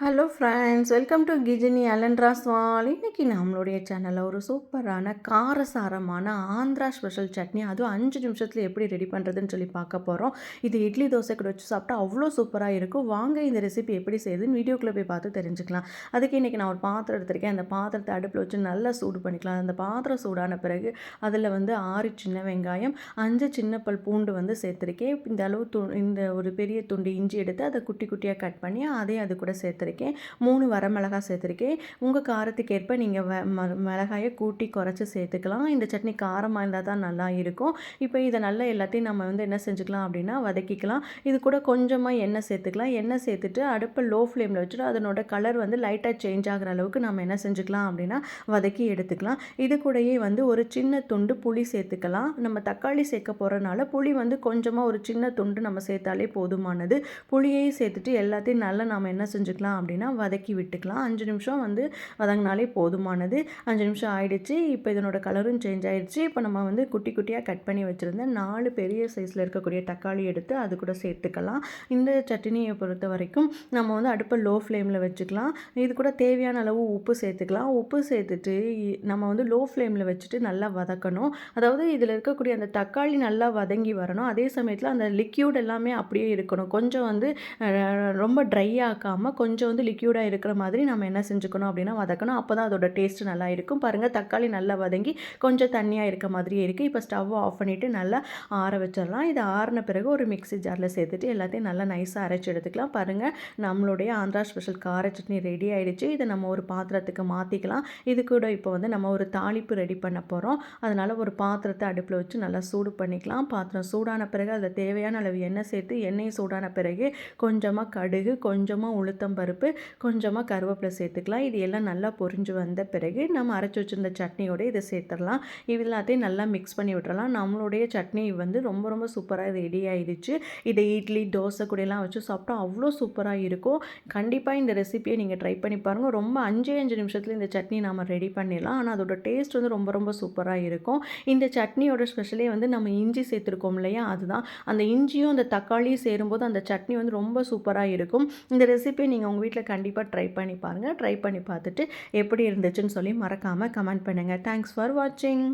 Hello friends welcome to கிஜினி அலன்ராஸ்வால் இன்றைக்கி நம்மளுடைய சேனலில் ஒரு சூப்பரான காரசாரமான ஆந்திரா ஸ்பெஷல் சட்னி. அதுவும் அஞ்சு நிமிஷத்தில் எப்படி ரெடி பண்ணுறதுன்னு சொல்லி பார்க்க போகிறோம் இது இட்லி தோசை கூட வச்சு சாப்பிட்டா அவ்வளோ சூப்பராக இருக்கும். வாங்க இந்த ரெசிபி எப்படி செய்யுதுன்னு வீடியோக்குள்ளே போய் பார்த்து தெரிஞ்சுக்கலாம். அதுக்கு இன்றைக்கி நான் ஒரு பாத்திரம் எடுத்திருக்கேன். அந்த பாத்திரத்தை அடுப்பில் வச்சு நல்லா சூடு பண்ணிக்கலாம். அந்த பாத்திரம் சூடான பிறகு அதில் வந்து ஆறு சின்ன வெங்காயம் அஞ்சு சின்ன பல் பூண்டு வந்து சேர்த்துருக்கேன். இந்த அளவு து இந்த ஒரு பெரிய துண்டு இஞ்சி எடுத்து அதை குட்டி குட்டியாக கட் பண்ணி அதையும் அது கூட சேர்த்து சேர்த்துருக்கேன். மூணு வரமிளகாய் சேர்த்துருக்கேன். உங்கள் காரத்துக்கு ஏற்ப நீங்கள் மிளகாயை கூட்டி குறைச்சி சேர்த்துக்கலாம். இந்த சட்னி காரமாக இருந்தால் தான் நல்லா இருக்கும். இப்போ இதை நல்லா எல்லாத்தையும் நம்ம வந்து என்ன செஞ்சுக்கலாம் அப்படின்னா வதக்கிக்கலாம். இது கூட கொஞ்சமாக எண்ணெய் சேர்த்துக்கலாம். எண்ணெய் சேர்த்துட்டு அடுப்பை லோ ஃப்ளேமில் வச்சுட்டு அதனோட கலர் வந்து லைட்டாக சேஞ்ச் ஆகிற அளவுக்கு நம்ம என்ன செஞ்சுக்கலாம் அப்படின்னா வதக்கி எடுத்துக்கலாம். இது கூடயே வந்து ஒரு சின்ன துண்டு புளி சேர்த்துக்கலாம். நம்ம தக்காளி சேர்க்க போகிறனால புளி வந்து கொஞ்சமாக ஒரு சின்ன துண்டு நம்ம சேர்த்தாலே போதுமானது. புளியையும் சேர்த்துட்டு எல்லாத்தையும் நல்லா நம்ம என்ன செஞ்சுக்கலாம் அப்படின்னா வதக்கி விட்டுக்கலாம். அஞ்சு நிமிஷம் வந்து வதங்கினாலே போதுமானது. அஞ்சு நிமிஷம் ஆயிடுச்சு. இப்போ இதனோட கலரும் சேஞ்ச் ஆயிடுச்சு. இப்போ நம்ம வந்து குட்டி குட்டியாக கட் பண்ணி வச்சுருந்த நாலு பெரிய சைஸில் இருக்கக்கூடிய தக்காளி எடுத்து அது கூட சேர்த்துக்கலாம். இந்த சட்னியை பொறுத்த வரைக்கும் நம்ம வந்து அடுப்பை லோ ஃப்ளேமில் வச்சுக்கலாம். இது கூட தேவையான அளவு உப்பு சேர்த்துக்கலாம். உப்பு சேர்த்துட்டு நம்ம வந்து லோ ஃப்ளேமில் வச்சுட்டு நல்லா வதக்கணும். அதாவது இதில் இருக்கக்கூடிய அந்த தக்காளி நல்லா வதங்கி வரணும். அதே சமயத்தில் அந்த லிக்யூட் எல்லாமே அப்படியே இருக்கணும். கொஞ்சம் வந்து ரொம்ப ட்ரை ஆக்காமல் கொஞ்சம் கொஞ்சம் வந்து லிக்யூடாக இருக்கிற மாதிரி நம்ம என்ன செஞ்சுக்கணும் அப்படின்னா வதக்கணும். அப்போ தான் அதோட டேஸ்ட் நல்லா இருக்கும். பாருங்கள் தக்காளி நல்லா வதங்கி கொஞ்சம் தண்ணியாக இருக்க மாதிரியே இருக்குது இப்போ ஸ்டவ் ஆஃப் பண்ணிவிட்டு நல்லா ஆற வச்சிடலாம். இது ஆறின பிறகு ஒரு மிக்சி ஜாரில் சேர்த்துட்டு எல்லாத்தையும் நல்லா நைஸாக அரைச்சி எடுத்துக்கலாம். பாருங்கள் நம்மளுடைய ஆந்திரா ஸ்பெஷல் கார சட்னி ரெடி ஆகிடுச்சு இதை நம்ம ஒரு பாத்திரத்துக்கு மாற்றிக்கலாம் இது கூட இப்போ வந்து நம்ம ஒரு தாளிப்பு ரெடி பண்ண போகிறோம் அதனால் ஒரு பாத்திரத்தை அடுப்பில் வச்சு நல்லா சூடு பண்ணிக்கலாம். பாத்திரம் சூடான பிறகு அதில் தேவையான அளவு எண்ணெய் சேர்த்து எண்ணெய் சூடான பிறகு கொஞ்சமாக கடுகு கொஞ்சமாக உளுத்தம் பருப்பு பருப்பு கொஞ்சமாக கருவேப்பிலை சேர்த்துக்கலாம். இது எல்லாம் நல்லா பொரிஞ்சு வந்த பிறகு நம்ம அரைச்சி வச்சுருந்த சட்னியோடு இதை சேர்த்துடலாம். இது எல்லாத்தையும் நல்லா மிக்ஸ் பண்ணி விட்டுறலாம். நம்மளுடைய சட்னி வந்து ரொம்ப ரொம்ப சூப்பராக ரெடி ஆயிடுச்சு. இதை இட்லி தோசை கூடலாம் வச்சு சாப்பிட்டா அவ்வளோ சூப்பராக இருக்கும். கண்டிப்பாக இந்த ரெசிபியை நீங்கள் ட்ரை பண்ணி பாருங்கள் ரொம்ப அஞ்சு அஞ்சு நிமிஷத்தில் இந்த சட்னி நம்ம ரெடி பண்ணிடலாம். ஆனால் அதோட டேஸ்ட் வந்து ரொம்ப ரொம்ப சூப்பராக இருக்கும். இந்த சட்னியோட ஸ்பெஷலே வந்து நம்ம இஞ்சி சேர்த்துருக்கோம் இல்லையா? அதுதான். அந்த இஞ்சியும் அந்த தக்காளியும் சேரும்போது அந்த சட்னி வந்து ரொம்ப சூப்பராக இருக்கும். இந்த ரெசிபியை நீங்கள் உங்கள் வீட்டில் கண்டிப்பாக ட்ரை பண்ணி பாருங்கள் ட்ரை பண்ணி பார்த்துட்டு எப்படி இருந்துச்சுன்னு சொல்லி மறக்காமல் கமெண்ட் பண்ணுங்கள் தேங்க்ஸ் ஃபார் வாட்சிங்